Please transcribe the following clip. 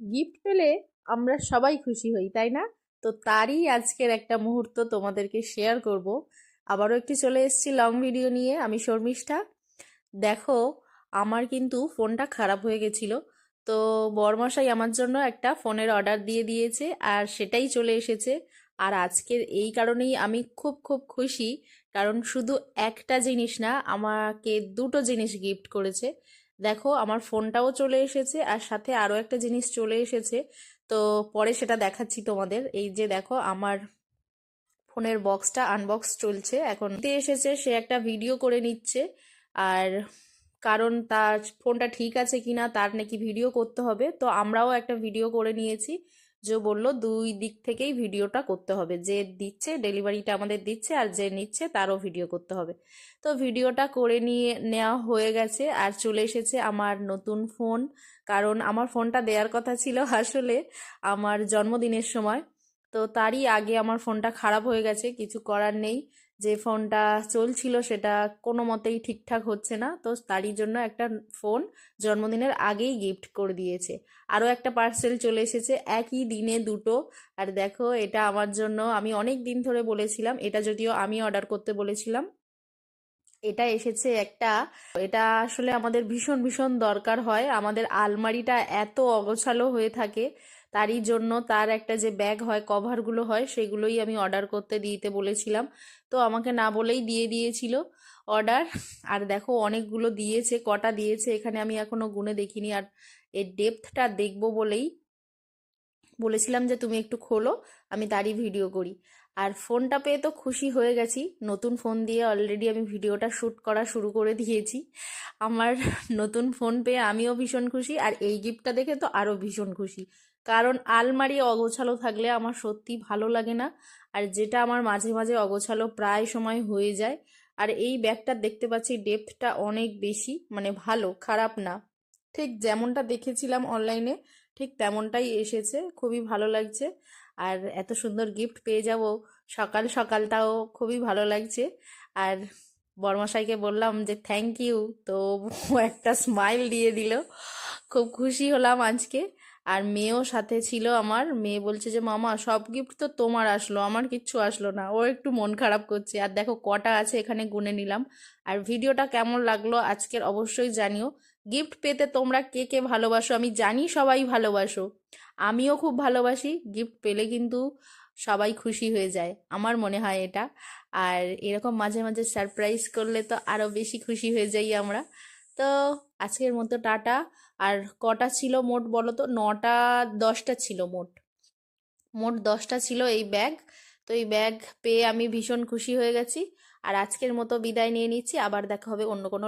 Gift পেলে আমরা সবাই খুশি হই, তাই না? তো তারই আজকের একটা মুহূর্ত তোমাদেরকে শেয়ার করব। আবারও একটি চলে এসেছি লং ভিডিও নিয়ে, আমি শর্মিষ্ঠা। দেখো, আমার কিন্তু ফোনটা খারাপ হয়ে গেছিল। তো বরমশাই আমার জন্য একটা ফোনের অর্ডার দিয়ে দিয়েছে আর সেটাই চলে এসেছে। আর আজকের এই কারণেই আমি খুব খুব খুশি। কারণ শুধু একটা জিনিস না, আমাকে দুটো জিনিস গিফট করেছে। দেখো, আমার ফোনটাও চলে এসেছে আর সাথে আরও একটা জিনিস চলে এসেছে। তো পরে সেটা দেখাচ্ছি তোমাদের। এই যে দেখো, আমার ফোনের বক্সটা আনবক্স চলছে। এখন এসেছে, সে একটা ভিডিও করে নিচ্ছে। আর কারণ তার ফোনটা ঠিক আছে কিনা, তার নাকি ভিডিও করতে হবে। তো আমরাও একটা ভিডিও করে নিয়েছি। যে বলল, দুই দিক থেকেই ভিডিওটা করতে হবে। যে দিচ্ছে, ডেলিভারিটা আমাদের দিচ্ছে, আর যে নিচ্ছে, তারও ভিডিও করতে হবে। তো ভিডিওটা করে নিয়ে, নেওয়া হয়ে গেছে, আর চলে এসেছে আমার নতুন ফোন। কারণ আমার ফোনটা দেওয়ার কথা ছিল আসলে আমার জন্মদিনের সময়। তো তারই আগে আমার ফোনটা খারাপ হয়ে গেছে, কিছু করার নেই। যে ফোনটা চলছিল সেটা কোনো মতেই ঠিকঠাক হচ্ছে না। তো তারই জন্য একটা ফোন জন্মদিনের আগেই গিফট করে দিয়েছে। আরও একটা পার্সেল চলে এসেছে, একই দিনে দুটো। আর দেখো, এটা আমার জন্য, আমি অনেক দিন ধরে বলেছিলাম, এটা যদিও আমি অর্ডার করতে বলেছিলাম, এটা এসেছে একটা, এটা আসলে আমাদের ভীষণ ভীষণ দরকার হয়। আমাদের আলমারিটা এত অগোছালো হয়ে থাকে তারই জন্য তার একটা যে ব্যাগ হয়, কভারগুলো হয়, সেগুলোই আমি অর্ডার করতে দিতে বলেছিলাম। তো আমাকে না বলেই দিয়ে দিয়েছিল অর্ডার। আর দেখো অনেকগুলো দিয়েছে, কটা দিয়েছে, এখানে আমি এখনও গুনে দেখিনি। আর এর ডেপথটা দেখব বলেই বলেছিলাম যে তুমি একটু খোলো, আমি তারই ভিডিও করি। আর ফোনটা পেয়ে তো খুশি হয়ে গেছি। নতুন ফোন দিয়ে অলরেডি আমি ভিডিওটা শ্যুট করা শুরু করে দিয়েছি। আমার নতুন ফোন পেয়ে আমিও ভীষণ খুশি, আর এই গিফটটা দেখে তো আরও ভীষণ খুশি। কারণ আলমারি অগোছালো থাকলে আমার সত্যি ভালো লাগে না, আর যেটা আমার মাঝে মাঝে অগোছালো প্রায় সময় হয়ে যায়। আর এই ব্যাগটা দেখতে পাচ্ছি ডেপথটা অনেক বেশি মানে ভালো, খারাপ না। ঠিক যেমনটা দেখেছিলাম অনলাইনে ঠিক তেমনটাই এসেছে, খুবই ভালো লাগছে। আর এত সুন্দর গিফট পেয়ে যাব সকাল সকালটাও খুবই ভালো লাগছে। আর বর্মাশাইকে বললাম যে থ্যাংক ইউ তো একটা স্মাইল দিয়ে দিল। খুব খুশি হলাম আজকে। আর মেয়েও সাথে ছিল আমার। মেয়ে বলছে যে, মামা, সব গিফট তো তোমার আসলো, আমার কিচ্ছু আসলো না। ও একটু মন খারাপ করছে। আর দেখো, কটা আছে এখানে গুনে নিলাম। আর ভিডিওটা কেমন লাগল আজকের অবশ্যই জানিও। গিফট পেতে তোমরা কে কে ভালোবাসো? আমি জানি সবাই ভালোবাসো। আমিও খুব ভালোবাসি। গিফট পেলে কিন্তু সবাই খুশি হয়ে যায়। আমার মনে হয় এটা। আর এরকম মাঝে মাঝে সারপ্রাইজ করলে তো আরও বেশি খুশি হয়ে যাই আমরা। তো আজকের মতো টাটা। আর কটা ছিল মোট বলো তো? নটা, দশটা ছিল মোট। মোট দশটা ছিল এই ব্যাগ। তো এই ব্যাগ পেয়ে আমি ভীষণ খুশি হয়ে গেছি। আর আজকের মতো বিদায় নিয়ে নিচ্ছি। আবার দেখা হবে অন্য কোনো